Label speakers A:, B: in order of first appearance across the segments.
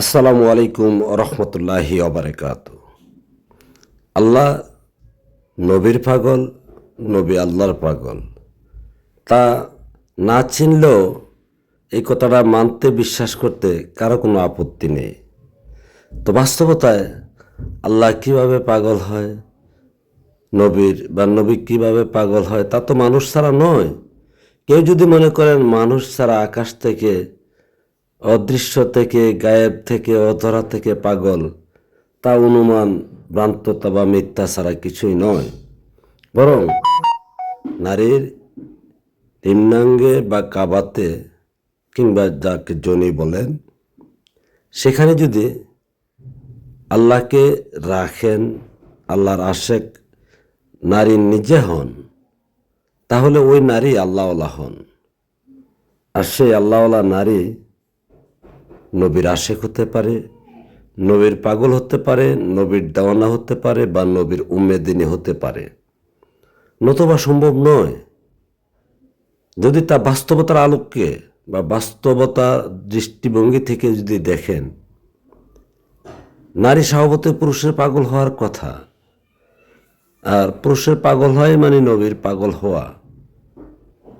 A: আসসালামু আলাইকুম রহমতুল্লাহি অবরাকাত আল্লাহ নবীর পাগল, নবী আল্লাহর পাগল। তা না চিনলেও এই কথাটা মানতে, বিশ্বাস করতে কারও কোনো আপত্তি নেই। তো বাস্তবতায় আল্লাহ কীভাবে পাগল হয়, নবীর বা নবী কীভাবে পাগল হয়, তা তো মানুষ ছাড়া নয়। কেউ যদি মনে করেন মানুষ ছাড়া আকাশ থেকে অদৃশ্য থেকে, গায়েব থেকে, অধরা থেকে পাগল। তা অনুমান ভ্রান্ততা বা মিথ্যা ছাড়া কিছুই নয়। বরং নারীর নিম্নাঙ্গে বা কাবাতে কিংবা যাকে জনি বলেন, সেখানে যদি আল্লাহকে রাখেন, আল্লাহর আশেক নারী নিজে হন, তাহলে ওই নারী আল্লাহওয়ালা হন। আর সেই আল্লাহওয়ালা নারী নবীর আশেক হতে পারে, নবীর পাগল হতে পারে, নবীর দেওয়ানা হতে পারে বা নবীর উমেদিনী হতে পারে। নতবা সম্ভব নয়। যদি তা বাস্তবতার আলোকে বা বাস্তবতা দৃষ্টিভঙ্গি থেকে যদি দেখেন, নারী স্বভাবতে পুরুষের পাগল হওয়ার কথা। আর পুরুষের পাগল হয় মানে নবীর পাগল হওয়া।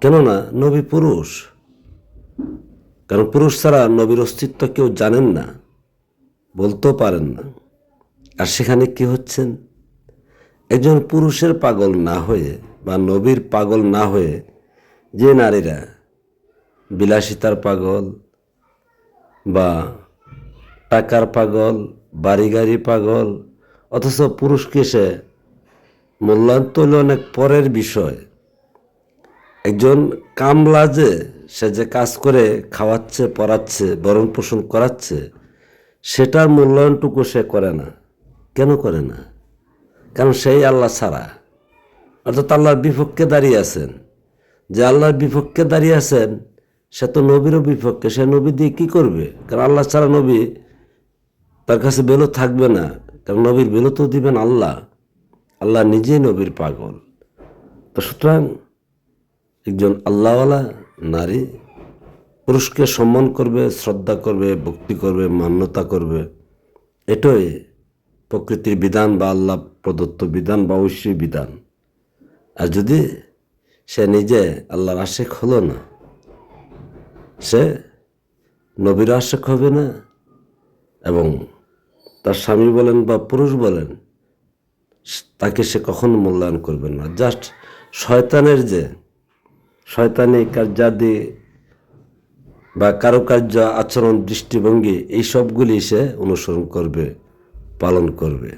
A: কেননা নবী পুরুষ। কারণ পুরুষ ছাড়া নবীর অস্তিত্ব কেউ জানেন না, বলতেও পারেন না। আর সেখানে কি হচ্ছেন? একজন পুরুষের পাগল না হয়ে বা নবীর পাগল না হয়ে যে নারীরা বিলাসিতার পাগল বা টাকার পাগল বাড়ি পাগল, অথচ পুরুষকে সে মূল্যায়ন অনেক পরের বিষয়। একজন কামলা যে সে যে কাজ করে খাওয়াচ্ছে, পড়াচ্ছে, বরণ পোষণ করাচ্ছে, সেটার মূল্যায়নটুকু সে করে না। কেন করে না? কারণ সেই আল্লাহ ছাড়া। অর্থাৎ আল্লাহর বিপক্ষে দাঁড়িয়ে আছেন। যে আল্লাহর বিপক্ষে দাঁড়িয়ে আছেন, সে তো নবীরও বিপক্ষে। সে নবী দিয়ে কী করবে? কারণ আল্লাহ ছাড়া নবী তার কাছে বেলো থাকবে না। কারণ নবীর বেলো তো দিবেন আল্লাহ। আল্লাহ নিজেই নবীর পাগল। তো সুতরাং একজন আল্লাহওয়ালা নারী, পুরুষকে সম্মান করবে, শ্রদ্ধা করবে, ভক্তি করবে, মান্যতা করবে। এটাই প্রকৃতির বিধান বা আল্লাহ প্রদত্ত বিধান বা ঐশ্বরিক বিধান। আর যদি সে নিজে আল্লাহর আশেক হলো না, সে নবীর আশেক হবে না এবং তার স্বামী বলেন বা পুরুষ বলেন, তাকে সে কখনো মূল্যায়ন করবে না। জাস্ট শয়তানের যে শয়তানি কার্যাদি বা কারুকার্য আচরণ দৃষ্টিভঙ্গি এই সবগুলি সে অনুসরণ করবে পালন করবে।